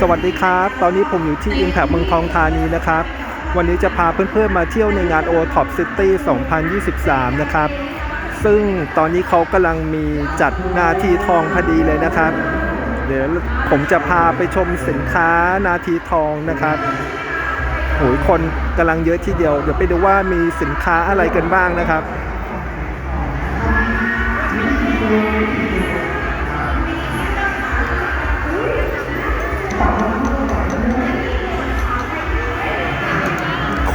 สวัสดีครับ ตอนนี้ผมอยู่ที่ Impact เมืองทองธานีนะครับ วันนี้จะพาเพื่อนๆมาเที่ยวในงาน o t o p City 2023 นะครับ ซึ่งตอนนี้เขากำลังมีจัดนาทีทองพอดีเลยนะครับ เดี๋ยวผมจะพาไปชมสินค้านาทีทองนะครับโอ้ยคนกำลังเยอะทีเดียว เดี๋ยวไปดูว่ามีสินค้าอะไรกันบ้างนะครับ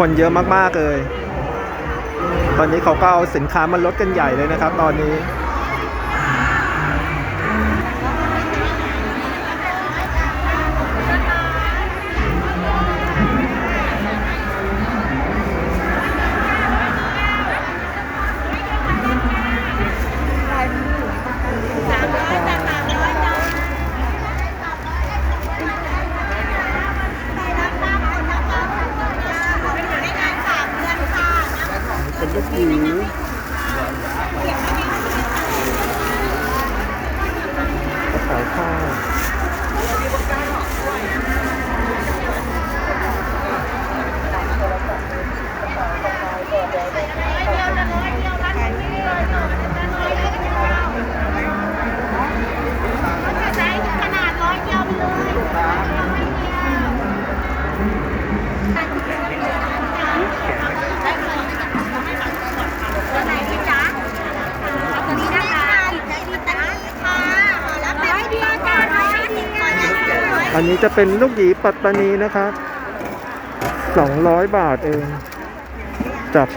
คนเยอะมากๆเลย ตอนนี้เขาก็เอาสินค้ามาลดกันใหญ่เลยนะครับ ตอนนี้ เอันนี้จะเป็นลูกหยีปัตตานีนะครับ200 บาทเองจาก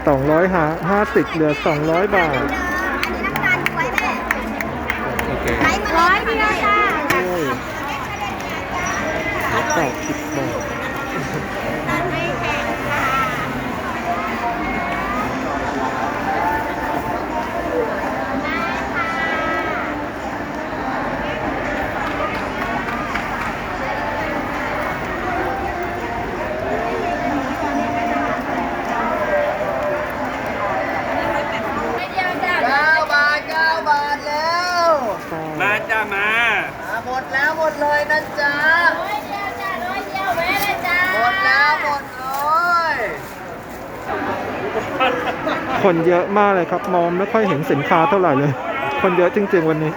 250เหลือ 200 บาทร้อยเดียวจ้าด้วยแปดสิบบาทเก้า เก้าบาทเก้าบาทแล้ว มาจ้ามา อ่าห มดแล้วหมดเลยนะจ๊ะร้อยเดียวจ้าร้อยเดียวแม่เลยจ้าหมดแล้วหมดเลยคนเยอะมากเลยครับ มองไม่ค่อยเห็นสินค้าเท่าไหร่เลย คนเยอะจริง ๆ วันนี้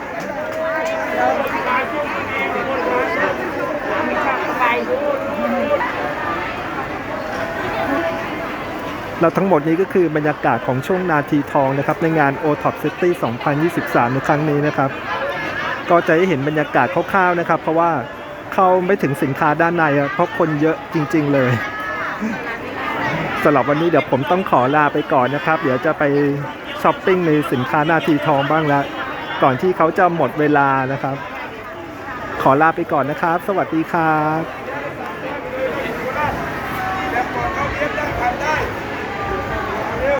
เราทั้งหมดนี้ก็คือบรรยากาศของช่วงนาทีทองนะครับ ในงาน o t o p City 2023 ในครั้งนี้นะครับ ก็จะได้เห็นบรรยากาศคร่าวๆนะครับ เพราะว่าเข้าไม่ถึงสินค้าด้านในเพราะคนเยอะจริง ๆ เลยสำหรับวันนี้เดี๋ยวผมต้องขอลาไปก่อนนะครับ เดี๋ยวจะไปช้อปปิ้งในสินค้านาทีทองบ้างแล้วก่อนที่เขาจะหมดเวลานะครับ ขอลาไปก่อนนะครับ สวัสดีครับ